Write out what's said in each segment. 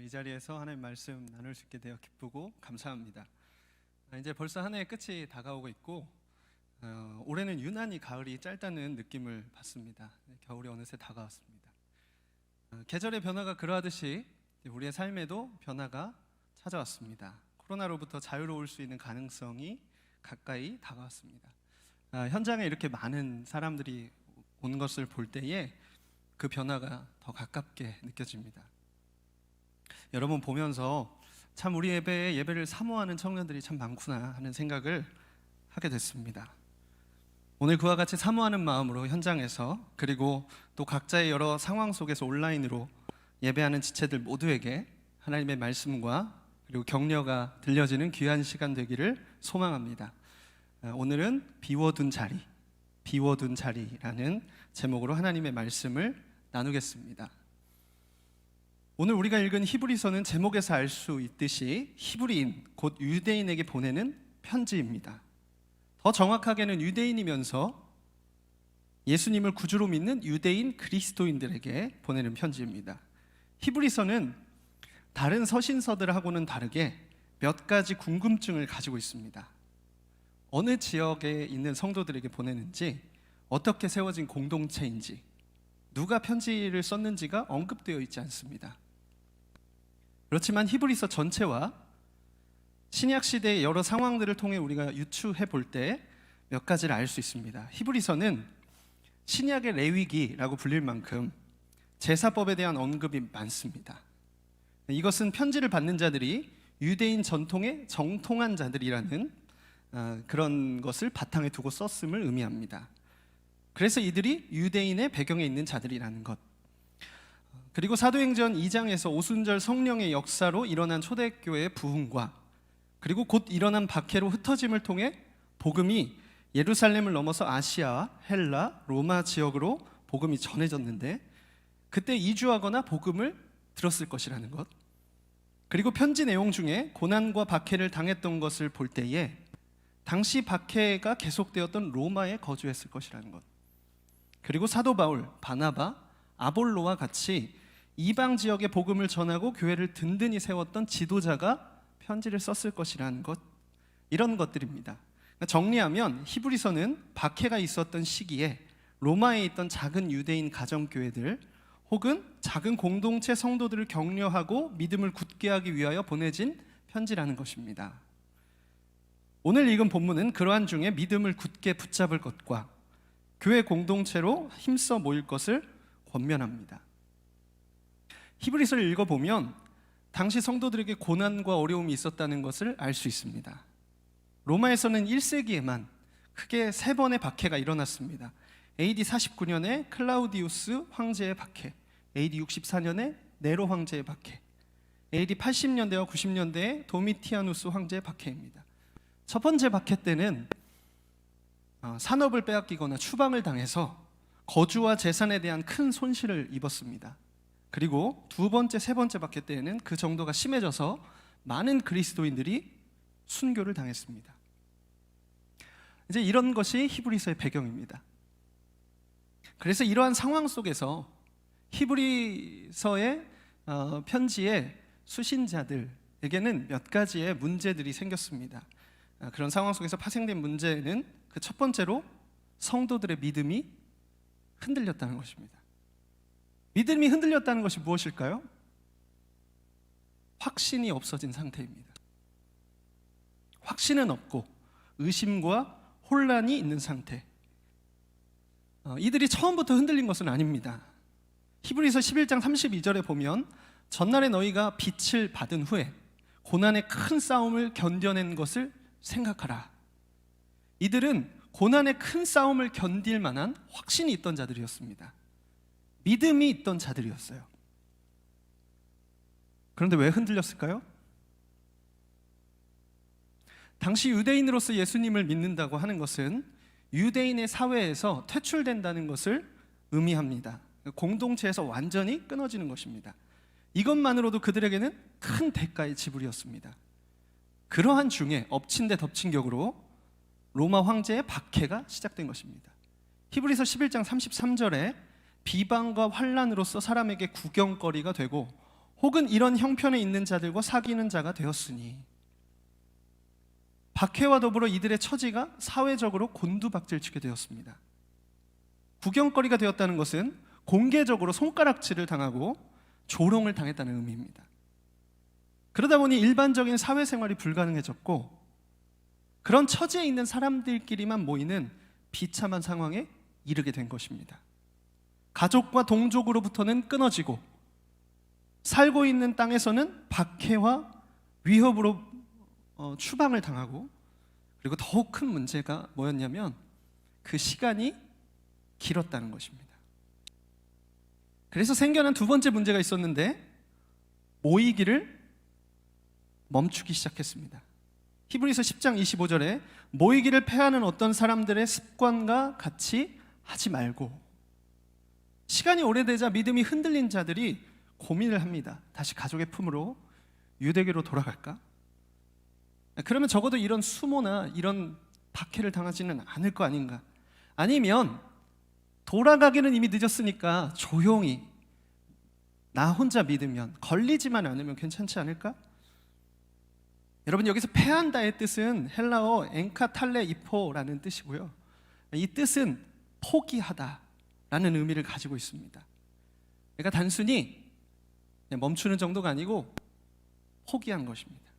오늘 이 자리에서 하나님 말씀 나눌 수 있게 되어 기쁘고 감사합니다. 아, 이제 벌써 한 해의 끝이 다가오고 있고 어, 올해는 유난히 가을이 짧다는 느낌을 받습니다. 네, 겨울이 어느새 다가왔습니다. 어, 계절의 변화가 그러하듯이 우리의 삶에도 변화가 찾아왔습니다. 코로나로부터 자유로울 수 있는 가능성이 가까이 다가왔습니다. 아, 현장에 이렇게 많은 사람들이 온 것을 볼 때에 그 변화가 더 가깝게 느껴집니다. 여러분 보면서 참 우리 예배에 예배를 사모하는 청년들이 참 많구나 하는 생각을 하게 됐습니다. 오늘 그와 같이 사모하는 마음으로 현장에서 그리고 또 각자의 여러 상황 속에서 온라인으로 예배하는 지체들 모두에게 하나님의 말씀과 그리고 격려가 들려지는 귀한 시간 되기를 소망합니다. 아, 오늘은 비워둔 자리, 비워둔 자리라는 제목으로 하나님의 말씀을 나누겠습니다. 오늘 우리가 읽은 히브리서는 제목에서 알 수 있듯이 히브리인 곧 유대인에게 보내는 편지입니다. 더 정확하게는 유대인이면서 예수님을 구주로 믿는 유대인 그리스도인들에게 보내는 편지입니다. 히브리서는 다른 서신서들하고는 다르게 몇 가지 궁금증을 가지고 있습니다. 어느 지역에 있는 성도들에게 보내는지, 어떻게 세워진 공동체인지, 누가 편지를 썼는지가 언급되어 있지 않습니다. 그렇지만 히브리서 전체와 신약 시대의 여러 상황들을 통해 우리가 유추해 볼 때 몇 가지를 알 수 있습니다. 히브리서는 신약의 레위기라고 불릴 만큼 제사법에 대한 언급이 많습니다. 이것은 편지를 받는 자들이 유대인 전통의 정통한 자들이라는 아, 그런 것을 바탕에 두고 썼음을 의미합니다. 그래서 이들이 유대인의 배경에 있는 자들이라는 것. 그리고 사도행전 2장에서 오순절 성령의 역사로 일어난 초대교회의 부흥과 그리고 곧 일어난 박해로 흩어짐을 통해 복음이 예루살렘을 넘어서 아시아, 헬라, 로마 지역으로 복음이 전해졌는데 그때 이주하거나 복음을 들었을 것이라는 것. 그리고 편지 내용 중에 고난과 박해를 당했던 것을 볼 때에 당시 박해가 계속되었던 로마에 거주했을 것이라는 것. 그리고 사도 바울, 바나바, 아볼로와 같이 이방 지역의 복음을 전하고 교회를 든든히 세웠던 지도자가 편지를 썼을 것이라는 것 이런 것들입니다. 그러니까 정리하면 히브리서는 박해가 있었던 시기에 로마에 있던 작은 유대인 가정 교회들 혹은 작은 공동체 성도들을 격려하고 믿음을 굳게 하기 위하여 보내진 편지라는 것입니다. 오늘 읽은 본문은 그러한 중에 믿음을 굳게 붙잡을 것과 교회 공동체로 힘써 모일 것을 권면합니다. 히브리서를 읽어보면 당시 성도들에게 고난과 어려움이 있었다는 것을 알 수 있습니다. 로마에서는 1세기에만 크게 세 번의 박해가 일어났습니다. AD 49년에 클라우디우스 황제의 박해, AD 64년에 네로 황제의 박해, AD 80년대와 90년대에 도미티아누스 황제의 박해입니다. 첫 번째 박해 때는 어, 산업을 빼앗기거나 추방을 당해서 거주와 재산에 대한 큰 손실을 입었습니다. 그리고 두 번째, 세 번째 박해 때에는 그 정도가 심해져서 많은 그리스도인들이 순교를 당했습니다. 이제 이런 것이 히브리서의 배경입니다. 그래서 이러한 상황 속에서 히브리서의 어, 편지의 수신자들에게는 몇 가지의 문제들이 생겼습니다. 아, 그런 상황 속에서 파생된 문제는 그 첫 번째로 성도들의 믿음이 흔들렸다는 것입니다. 믿음이 흔들렸다는 것이 무엇일까요? 확신이 없어진 상태입니다. 확신은 없고 의심과 혼란이 있는 상태. 어, 이들이 처음부터 흔들린 것은 아닙니다. 히브리서 11장 32절에 보면 전날에 너희가 빛을 받은 후에 고난의 큰 싸움을 견뎌낸 것을 생각하라. 이들은 고난의 큰 싸움을 견딜 만한 확신이 있던 자들이었습니다. 믿음이 있던 자들이었어요. 그런데 왜 흔들렸을까요? 당시 유대인으로서 예수님을 믿는다고 하는 것은 유대인의 사회에서 퇴출된다는 것을 의미합니다. 공동체에서 완전히 끊어지는 것입니다. 이것만으로도 그들에게는 큰 대가의 지불이었습니다. 그러한 중에 엎친 데 덮친 격으로 로마 황제의 박해가 시작된 것입니다. 히브리서 11장 33절에 비방과 환란으로서 사람에게 구경거리가 되고 혹은 이런 형편에 있는 자들과 사귀는 자가 되었으니 박해와 더불어 이들의 처지가 사회적으로 곤두박질치게 되었습니다. 구경거리가 되었다는 것은 공개적으로 손가락질을 당하고 조롱을 당했다는 의미입니다. 그러다 보니 일반적인 사회생활이 불가능해졌고 그런 처지에 있는 사람들끼리만 모이는 비참한 상황에 이르게 된 것입니다. 가족과 동족으로부터는 끊어지고 살고 있는 땅에서는 박해와 위협으로 어, 추방을 당하고 그리고 더욱 큰 문제가 뭐였냐면 그 시간이 길었다는 것입니다. 그래서 생겨난 두 번째 문제가 있었는데 모이기를 멈추기 시작했습니다. 히브리서 10장 25절에 모이기를 패하는 어떤 사람들의 습관과 같이 하지 말고 시간이 오래되자 믿음이 흔들린 자들이 고민을 합니다. 다시 가족의 품으로 유대교로 돌아갈까? 그러면 적어도 이런 수모나 이런 박해를 당하지는 않을 거 아닌가? 아니면 돌아가기는 이미 늦었으니까 조용히 나 혼자 믿으면 걸리지만 않으면 괜찮지 않을까? 여러분 여기서 패한다의 뜻은 헬라어 엔카탈레 이포라는 뜻이고요. 이 뜻은 포기하다 라는 의미를 가지고 있습니다. 그러니까 단순히 멈추는 정도가 아니고 포기한 것입니다.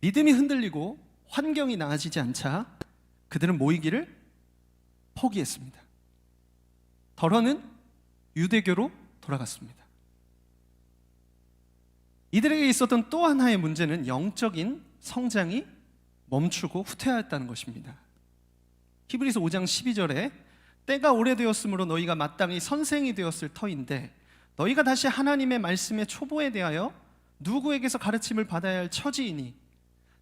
믿음이 흔들리고 환경이 나아지지 않자 그들은 모이기를 포기했습니다. 덜어는 유대교로 돌아갔습니다. 이들에게 있었던 또 하나의 문제는 영적인 성장이 멈추고 후퇴하였다는 것입니다. 히브리서 5장 12절에 때가 오래되었으므로 너희가 마땅히 선생이 되었을 터인데 너희가 다시 하나님의 말씀의 초보에 대하여 누구에게서 가르침을 받아야 할 처지이니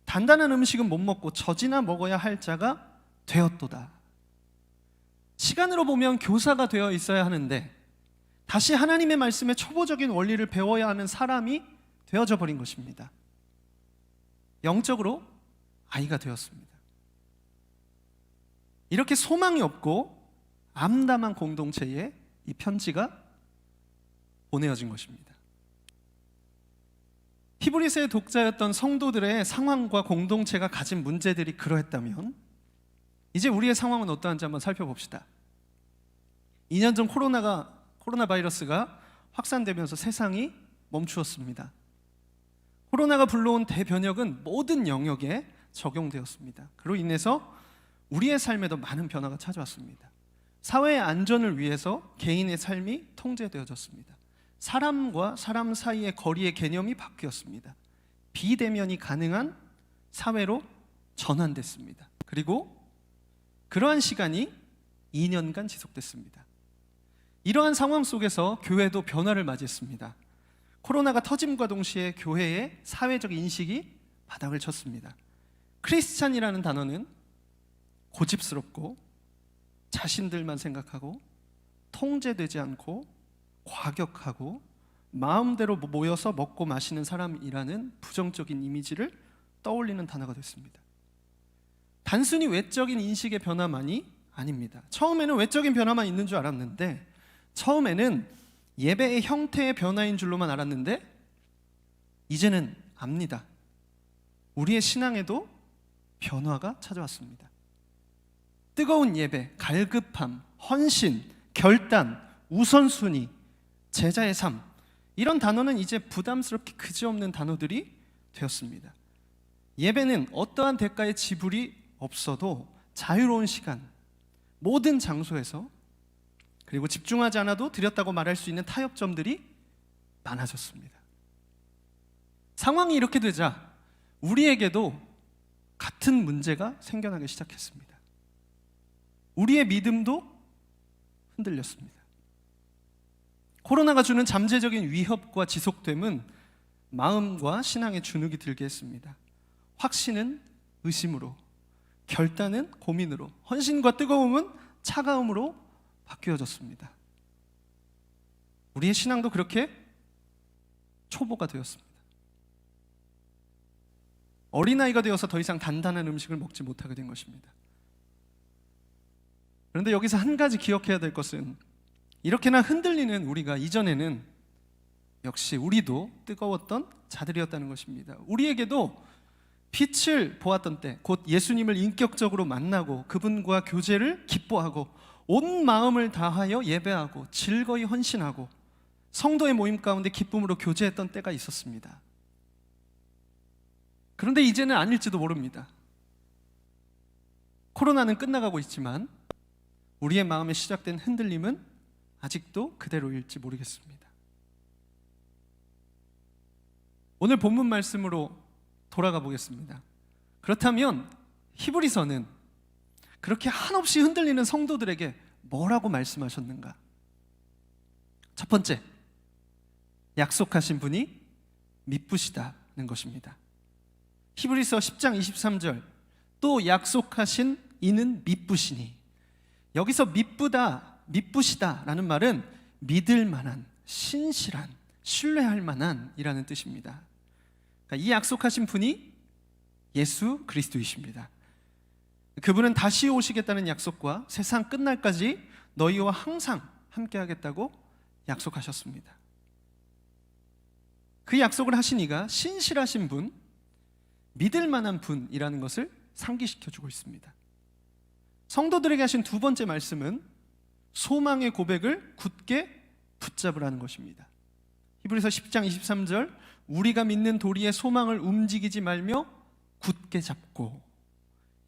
단단한 음식은 못 먹고 젖이나 먹어야 할 자가 되었도다. 시간으로 보면 교사가 되어 있어야 하는데 다시 하나님의 말씀의 초보적인 원리를 배워야 하는 사람이 되어져 버린 것입니다. 영적으로 아이가 되었습니다. 이렇게 소망이 없고 암담한 공동체에 이 편지가 보내어진 것입니다. 히브리서의 독자였던 성도들의 상황과 공동체가 가진 문제들이 그러했다면 이제 우리의 상황은 어떠한지 한번 살펴봅시다. 2년 전 코로나가 코로나 바이러스가 확산되면서 세상이 멈추었습니다. 코로나가 불러온 대변혁은 모든 영역에 적용되었습니다. 그로 인해서 우리의 삶에도 많은 변화가 찾아왔습니다. 사회의 안전을 위해서 개인의 삶이 통제되어졌습니다. 사람과 사람 사이의 거리의 개념이 바뀌었습니다. 비대면이 가능한 사회로 전환됐습니다. 그리고 그러한 시간이 2년간 지속됐습니다. 이러한 상황 속에서 교회도 변화를 맞이했습니다. 코로나가 터짐과 동시에 교회의 사회적 인식이 바닥을 쳤습니다. 크리스찬이라는 단어는 고집스럽고 자신들만 생각하고 통제되지 않고 과격하고 마음대로 모여서 먹고 마시는 사람이라는 부정적인 이미지를 떠올리는 단어가 됐습니다. 단순히 외적인 인식의 변화만이 아닙니다. 처음에는 외적인 변화만 있는 줄 알았는데 처음에는 예배의 형태의 변화인 줄로만 알았는데 이제는 압니다. 우리의 신앙에도 변화가 찾아왔습니다. 뜨거운 예배, 갈급함, 헌신, 결단, 우선순위, 제자의 삶 이런 단어는 이제 부담스럽게 그지없는 단어들이 되었습니다. 예배는 어떠한 대가의 지불이 없어도 자유로운 시간, 모든 장소에서 그리고 집중하지 않아도 드렸다고 말할 수 있는 타협점들이 많아졌습니다. 상황이 이렇게 되자 우리에게도 같은 문제가 생겨나기 시작했습니다. 우리의 믿음도 흔들렸습니다. 코로나가 주는 잠재적인 위협과 지속됨은 마음과 신앙에 주눅이 들게 했습니다. 확신은 의심으로, 결단은 고민으로, 헌신과 뜨거움은 차가움으로 바뀌어졌습니다. 우리의 신앙도 그렇게 초보가 되었습니다. 어린아이가 되어서 더 이상 단단한 음식을 먹지 못하게 된 것입니다. 그런데 여기서 한 가지 기억해야 될 것은 이렇게나 흔들리는 우리가 이전에는 역시 우리도 뜨거웠던 자들이었다는 것입니다. 우리에게도 빛을 보았던 때, 곧 예수님을 인격적으로 만나고 그분과 교제를 기뻐하고 온 마음을 다하여 예배하고 즐거이 헌신하고 성도의 모임 가운데 기쁨으로 교제했던 때가 있었습니다. 그런데 이제는 아닐지도 모릅니다. 코로나는 끝나가고 있지만 우리의 마음에 시작된 흔들림은 아직도 그대로일지 모르겠습니다. 오늘 본문 말씀으로 돌아가 보겠습니다. 그렇다면 히브리서는 그렇게 한없이 흔들리는 성도들에게 뭐라고 말씀하셨는가? 첫 번째, 약속하신 분이 미쁘시다는 것입니다. 히브리서 10장 23절 또 약속하신 이는 미쁘시니 여기서 미쁘다, 미쁘시다라는 말은 믿을 만한, 신실한, 신뢰할 만한이라는 뜻입니다. 그러니까 이 약속하신 분이 예수 그리스도이십니다. 그분은 다시 오시겠다는 약속과 세상 끝날까지 너희와 항상 함께하겠다고 약속하셨습니다. 그 약속을 하신 이가 신실하신 분, 믿을 만한 분이라는 것을 상기시켜 주고 있습니다. 성도들에게 하신 두 번째 말씀은 소망의 고백을 굳게 붙잡으라는 것입니다. 히브리서 10장 23절 우리가 믿는 도리의 소망을 움직이지 말며 굳게 잡고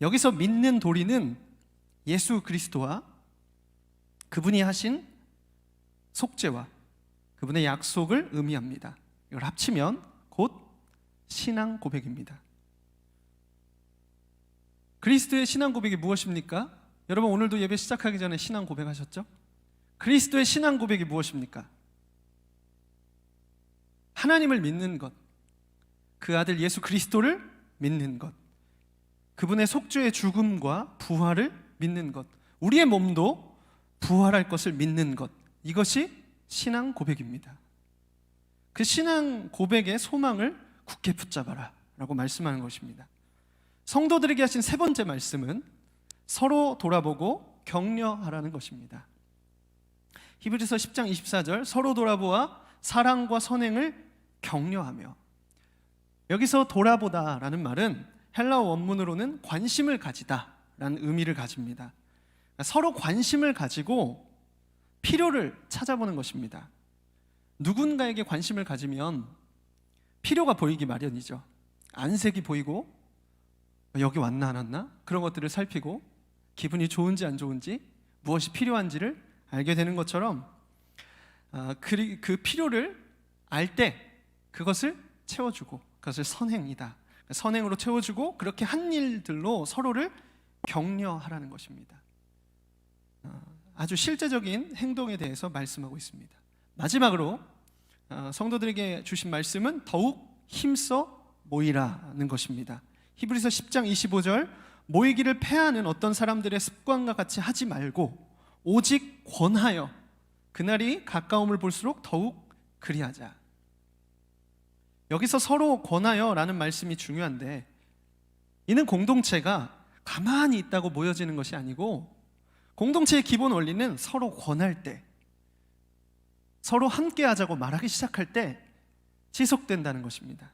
여기서 믿는 도리는 예수 그리스도와 그분이 하신 속죄와 그분의 약속을 의미합니다. 이걸 합치면 곧 신앙 고백입니다. 그리스도의 신앙 고백이 무엇입니까? 여러분 오늘도 예배 시작하기 전에 신앙 고백하셨죠? 그리스도의 신앙 고백이 무엇입니까? 하나님을 믿는 것, 그 아들 예수 그리스도를 믿는 것, 그분의 속죄의 죽음과 부활을 믿는 것, 우리의 몸도 부활할 것을 믿는 것, 이것이 신앙 고백입니다. 그 신앙 고백의 소망을 굳게 붙잡아라 라고 말씀하는 것입니다. 성도들에게 하신 세 번째 말씀은 서로 돌아보고 격려하라는 것입니다. 히브리서 10장 24절 서로 돌아보아 사랑과 선행을 격려하며 여기서 돌아보다라는 말은 헬라어 원문으로는 관심을 가지다라는 의미를 가집니다. 서로 관심을 가지고 필요를 찾아보는 것입니다. 누군가에게 관심을 가지면 필요가 보이기 마련이죠. 안색이 보이고 여기 왔나 안 왔나 그런 것들을 살피고 기분이 좋은지 안 좋은지 무엇이 필요한지를 알게 되는 것처럼 아, 그, 그 필요를 알 때 그것을 채워주고 그것을 선행이다. 선행으로 채워주고 그렇게 한 일들로 서로를 격려하라는 것입니다. 아, 아주 실제적인 행동에 대해서 말씀하고 있습니다. 마지막으로 아, 성도들에게 주신 말씀은 더욱 힘써 모이라는 것입니다. 히브리서 10장 25절 모이기를 패하는 어떤 사람들의 습관과 같이 하지 말고 오직 권하여 그날이 가까움을 볼수록 더욱 그리하자. 여기서 서로 권하여라는 말씀이 중요한데 이는 공동체가 가만히 있다고 모여지는 것이 아니고 공동체의 기본 원리는 서로 권할 때 서로 함께 하자고 말하기 시작할 때 지속된다는 것입니다.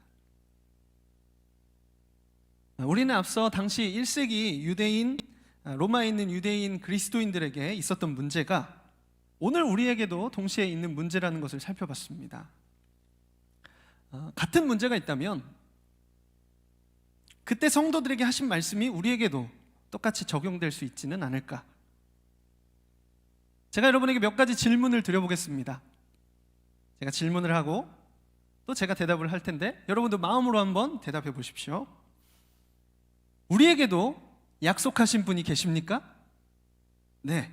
우리는 앞서 당시 1세기 유대인 로마에 있는 유대인 그리스도인들에게 있었던 문제가 오늘 우리에게도 동시에 있는 문제라는 것을 살펴봤습니다. 어, 같은 문제가 있다면 그때 성도들에게 하신 말씀이 우리에게도 똑같이 적용될 수 있지는 않을까? 제가 여러분에게 몇 가지 질문을 드려보겠습니다. 제가 질문을 하고 또 제가 대답을 할 텐데 여러분도 마음으로 한번 대답해 보십시오. 우리에게도 약속하신 분이 계십니까? 네,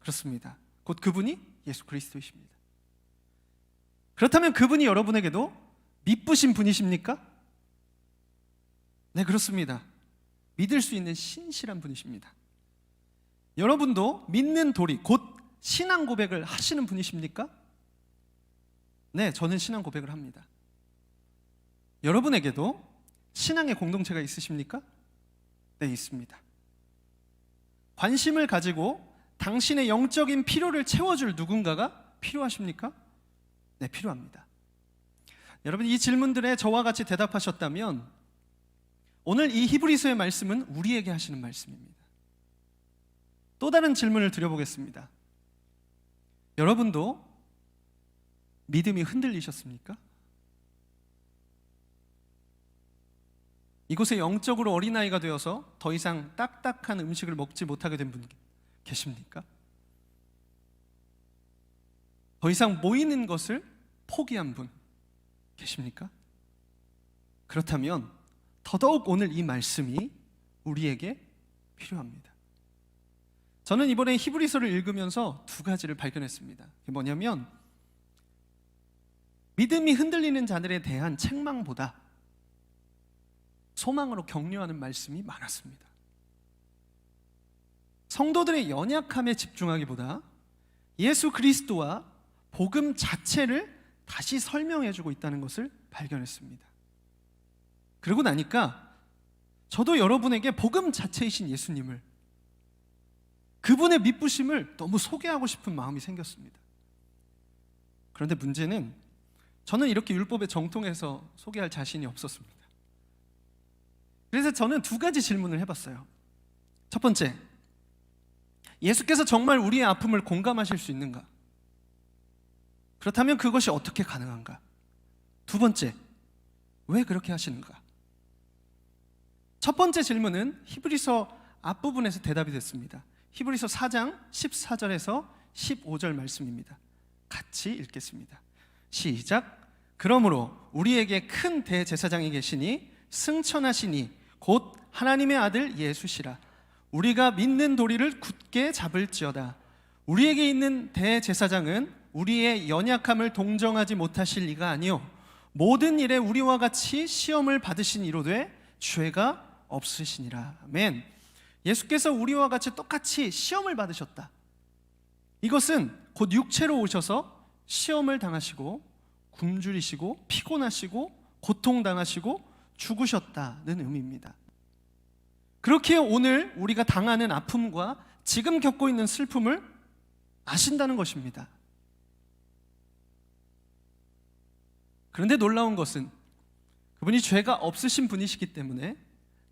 그렇습니다. 곧 그분이 예수 그리스도이십니다. 그렇다면 그분이 여러분에게도 미쁘신 분이십니까? 네, 그렇습니다. 믿을 수 있는 신실한 분이십니다. 여러분도 믿는 도리, 곧 신앙 고백을 하시는 분이십니까? 네, 저는 신앙 고백을 합니다. 여러분에게도 신앙의 공동체가 있으십니까? 네, 있습니다. 관심을 가지고 당신의 영적인 필요를 채워줄 누군가가 필요하십니까? 네, 필요합니다. 여러분 이 질문들에 저와 같이 대답하셨다면 오늘 이 히브리서의 말씀은 우리에게 하시는 말씀입니다. 또 다른 질문을 드려보겠습니다. 여러분도 믿음이 흔들리셨습니까? 이곳에 영적으로 어린아이가 되어서 더 이상 딱딱한 음식을 먹지 못하게 된 분 계십니까? 더 이상 모이는 것을 포기한 분 계십니까? 그렇다면 더더욱 오늘 이 말씀이 우리에게 필요합니다. 저는 이번에 히브리서를 읽으면서 두 가지를 발견했습니다. 뭐냐면 믿음이 흔들리는 자들에 대한 책망보다 소망으로 격려하는 말씀이 많았습니다. 성도들의 연약함에 집중하기보다 예수 그리스도와 복음 자체를 다시 설명해 주고 있다는 것을 발견했습니다. 그러고 나니까 저도 여러분에게 복음 자체이신 예수님을 그분의 믿부심을 너무 소개하고 싶은 마음이 생겼습니다. 그런데 문제는 저는 이렇게 율법에 정통해서 소개할 자신이 없었습니다. 그래서 저는 두 가지 질문을 해봤어요. 첫 번째, 예수께서 정말 우리의 아픔을 공감하실 수 있는가? 그렇다면 그것이 어떻게 가능한가? 두 번째, 왜 그렇게 하시는가? 첫 번째 질문은 히브리서 앞부분에서 대답이 됐습니다. 히브리서 4장 14절에서 15절 말씀입니다. 같이 읽겠습니다. 시작. 그러므로 우리에게 큰 대제사장이 계시니 승천하시니 곧 하나님의 아들 예수시라. 우리가 믿는 도리를 굳게 잡을지어다. 우리에게 있는 대제사장은 우리의 연약함을 동정하지 못하실 리가 아니요 모든 일에 우리와 같이 시험을 받으신 이로되 죄가 없으시니라. 아멘. 예수께서 우리와 같이 똑같이 시험을 받으셨다. 이것은 곧 육체로 오셔서 시험을 당하시고 굶주리시고 피곤하시고 고통당하시고 죽으셨다는 의미입니다. 그렇게 오늘 우리가 당하는 아픔과 지금 겪고 있는 슬픔을 아신다는 것입니다. 그런데 놀라운 것은 그분이 죄가 없으신 분이시기 때문에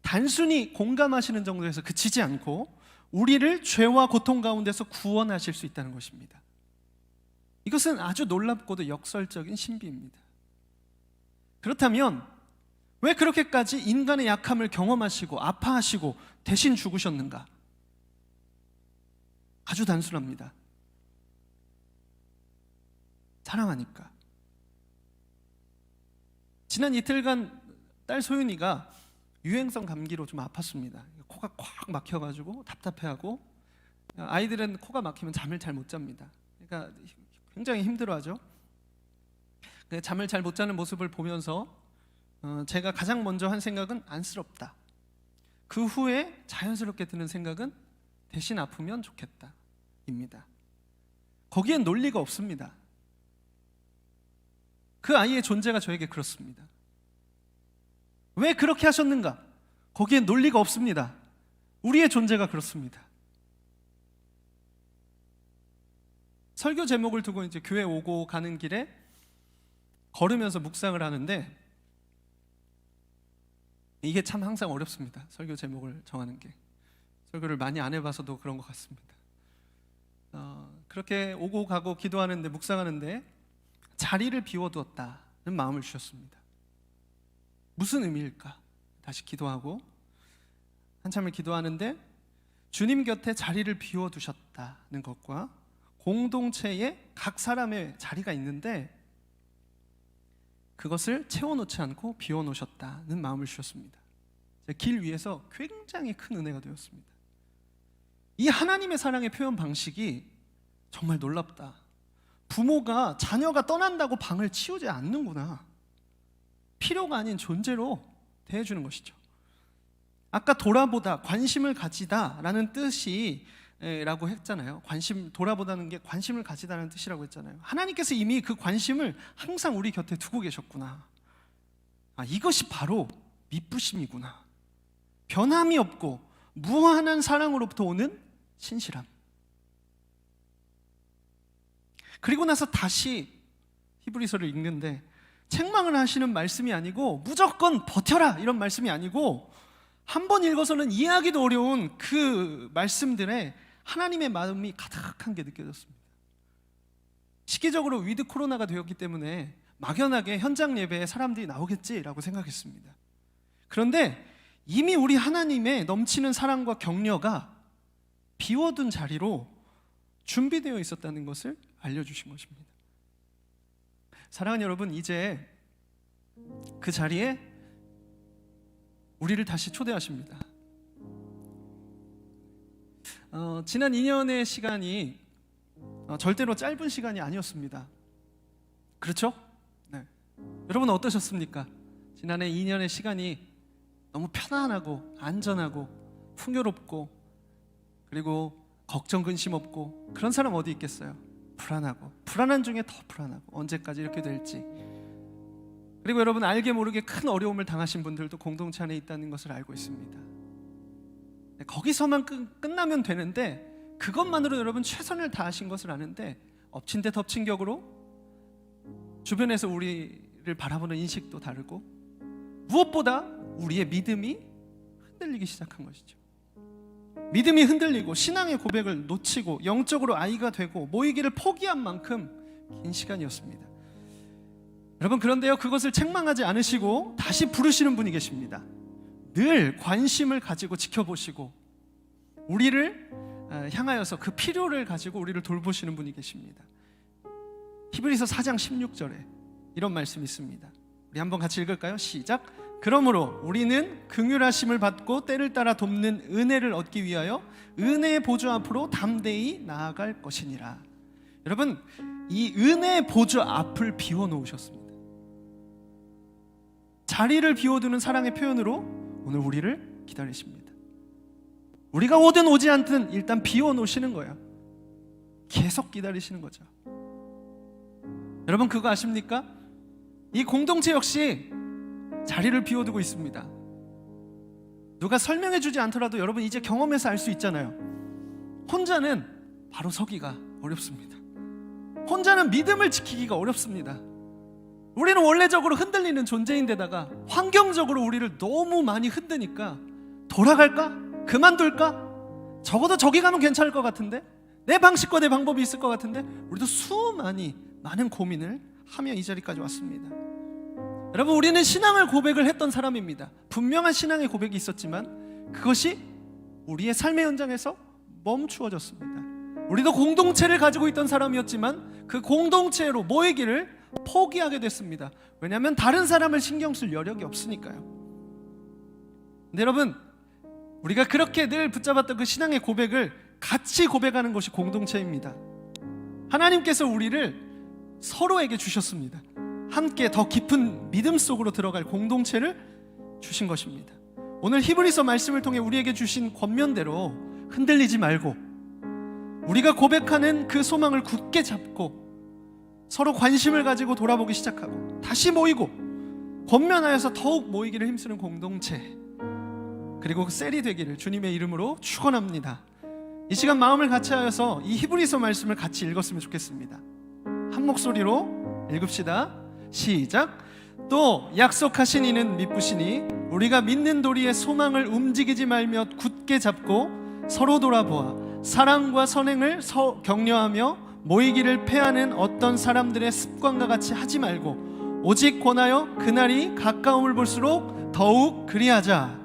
단순히 공감하시는 정도에서 그치지 않고 우리를 죄와 고통 가운데서 구원하실 수 있다는 것입니다. 이것은 아주 놀랍고도 역설적인 신비입니다. 그렇다면 왜 그렇게까지 인간의 약함을 경험하시고 아파하시고 대신 죽으셨는가? 아주 단순합니다. 사랑하니까. 지난 이틀간 딸 소윤이가 유행성 감기로 좀 아팠습니다. 코가 꽉 막혀가지고 답답해하고 아이들은 코가 막히면 잠을 잘 못 잡니다. 그러니까 굉장히 힘들어하죠. 그 잠을 잘 못 자는 모습을 보면서 어, 제가 가장 먼저 한 생각은 안쓰럽다. 그 후에 자연스럽게 드는 생각은 대신 아프면 좋겠다입니다. 거기엔 논리가 없습니다. 그 아이의 존재가 저에게 그렇습니다. 왜 그렇게 하셨는가? 거기엔 논리가 없습니다. 우리의 존재가 그렇습니다. 설교 제목을 두고 이제 교회 오고 가는 길에 걸으면서 묵상을 하는데 이게 참 항상 어렵습니다. 설교 제목을 정하는 게 설교를 많이 안 해봐서도 그런 것 같습니다. 어, 그렇게 오고 가고 기도하는데 묵상하는데 자리를 비워두었다는 마음을 주셨습니다. 무슨 의미일까? 다시 기도하고 한참을 기도하는데 주님 곁에 자리를 비워두셨다는 것과 공동체에 각 사람의 자리가 있는데 그것을 채워놓지 않고 비워놓으셨다는 마음을 주셨습니다. 길 위에서 굉장히 큰 은혜가 되었습니다. 이 하나님의 사랑의 표현 방식이 정말 놀랍다. 부모가 자녀가 떠난다고 방을 치우지 않는구나. 필요가 아닌 존재로 대해주는 것이죠. 아까 돌아보다 관심을 가지다 라는 뜻이 라고 했잖아요. 관심 돌아보다는 게 관심을 가지다는 뜻이라고 했잖아요. 하나님께서 이미 그 관심을 항상 우리 곁에 두고 계셨구나. 아, 이것이 바로 미쁘심이구나. 변함이 없고 무한한 사랑으로부터 오는 신실함. 그리고 나서 다시 히브리서를 읽는데 책망을 하시는 말씀이 아니고 무조건 버텨라 이런 말씀이 아니고 한 번 읽어서는 이해하기도 어려운 그 말씀들에 하나님의 마음이 가득한 게 느껴졌습니다. 시기적으로 위드 코로나가 되었기 때문에 막연하게 현장 예배에 사람들이 나오겠지라고 생각했습니다. 그런데 이미 우리 하나님의 넘치는 사랑과 격려가 비워둔 자리로 준비되어 있었다는 것을 알려주신 것입니다. 사랑하는 여러분, 이제 그 자리에 우리를 다시 초대하십니다. 어, 지난 2년의 시간이 어, 절대로 짧은 시간이 아니었습니다. 그렇죠? 네. 여러분 어떠셨습니까? 지난해 2년의 시간이 너무 편안하고 안전하고 풍요롭고 그리고 걱정 근심 없고 그런 사람 어디 있겠어요? 불안하고 불안한 중에 더 불안하고 언제까지 이렇게 될지 그리고 여러분 알게 모르게 큰 어려움을 당하신 분들도 공동체 안에 있다는 것을 알고 있습니다. 네, 거기서만 끝, 끝나면 되는데 그것만으로 여러분 최선을 다하신 것을 아는데 엎친 데 덮친 격으로 주변에서 우리를 바라보는 인식도 다르고 무엇보다 우리의 믿음이 흔들리기 시작한 것이죠. 믿음이 흔들리고 신앙의 고백을 놓치고 영적으로 아이가 되고 모이기를 포기한 만큼 긴 시간이었습니다. 여러분 그런데요 그것을 책망하지 않으시고 다시 부르시는 분이 계십니다. 늘 관심을 가지고 지켜보시고 우리를 어, 향하여서 그 필요를 가지고 우리를 돌보시는 분이 계십니다. 히브리서 4장 16절에 이런 말씀이 있습니다. 우리 한번 같이 읽을까요? 시작. 그러므로 우리는 긍휼하심을 받고 때를 따라 돕는 은혜를 얻기 위하여 은혜의 보좌 앞으로 담대히 나아갈 것이니라. 여러분, 이 은혜의 보좌 앞을 비워 놓으셨습니다. 자리를 비워 두는 사랑의 표현으로 오늘 우리를 기다리십니다. 우리가 오든 오지 않든 일단 비워 놓으시는 거예요. 계속 기다리시는 거죠. 여러분 그거 아십니까? 이 공동체 역시 자리를 비워두고 있습니다. 누가 설명해 주지 않더라도 여러분 이제 경험해서 알 수 있잖아요. 혼자는 바로 서기가 어렵습니다. 혼자는 믿음을 지키기가 어렵습니다. 우리는 원래적으로 흔들리는 존재인데다가 환경적으로 우리를 너무 많이 흔드니까 돌아갈까? 그만둘까? 적어도 저기 가면 괜찮을 것 같은데 내 방식과 내 방법이 있을 것 같은데 우리도 수많이 많은 고민을 하며 이 자리까지 왔습니다. 여러분 우리는 신앙을 고백을 했던 사람입니다. 분명한 신앙의 고백이 있었지만 그것이 우리의 삶의 현장에서 멈추어졌습니다. 우리도 공동체를 가지고 있던 사람이었지만 그 공동체로 모이기를 포기하게 됐습니다. 왜냐하면 다른 사람을 신경 쓸 여력이 없으니까요. 근데 여러분 우리가 그렇게 늘 붙잡았던 그 신앙의 고백을 같이 고백하는 것이 공동체입니다. 하나님께서 우리를 서로에게 주셨습니다. 함께 더 깊은 믿음 속으로 들어갈 공동체를 주신 것입니다. 오늘 히브리서 말씀을 통해 우리에게 주신 권면대로 흔들리지 말고 우리가 고백하는 그 소망을 굳게 잡고 서로 관심을 가지고 돌아보기 시작하고 다시 모이고 권면하여서 더욱 모이기를 힘쓰는 공동체 그리고 그 셀이 되기를 주님의 이름으로 축원합니다. 이 시간 마음을 같이 하여서 이 히브리서 말씀을 같이 읽었으면 좋겠습니다. 한 목소리로 읽읍시다. 시작. 또 약속하신 이는 미쁘시니 우리가 믿는 도리의 소망을 움직이지 말며 굳게 잡고 서로 돌아보아 사랑과 선행을 서, 격려하며 모이기를 패하는 어떤 사람들의 습관과 같이 하지 말고 오직 권하여 그날이 가까움을 볼수록 더욱 그리하자.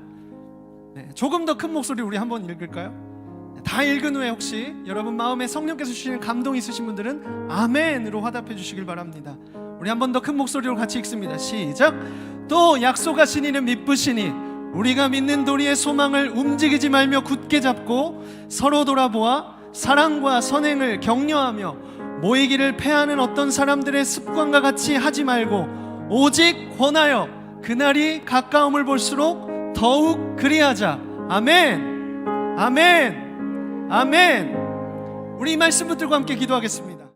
네, 조금 더 큰 목소리 우리 한번 읽을까요? 다 읽은 후에 혹시 여러분 마음에 성령께서 주시는 감동 있으신 분들은 아멘으로 화답해 주시길 바랍니다. 우리 한 번 더 큰 목소리로 같이 읽습니다. 시작. 또 약속하신 이는 미쁘시니 우리가 믿는 도리의 소망을 움직이지 말며 굳게 잡고 서로 돌아보아 사랑과 선행을 격려하며 모이기를 패하는 어떤 사람들의 습관과 같이 하지 말고 오직 권하여 그날이 가까움을 볼수록 더욱 그리하자. 아멘. 아멘. 아멘. 우리 이 말씀 붙들고 함께 기도하겠습니다.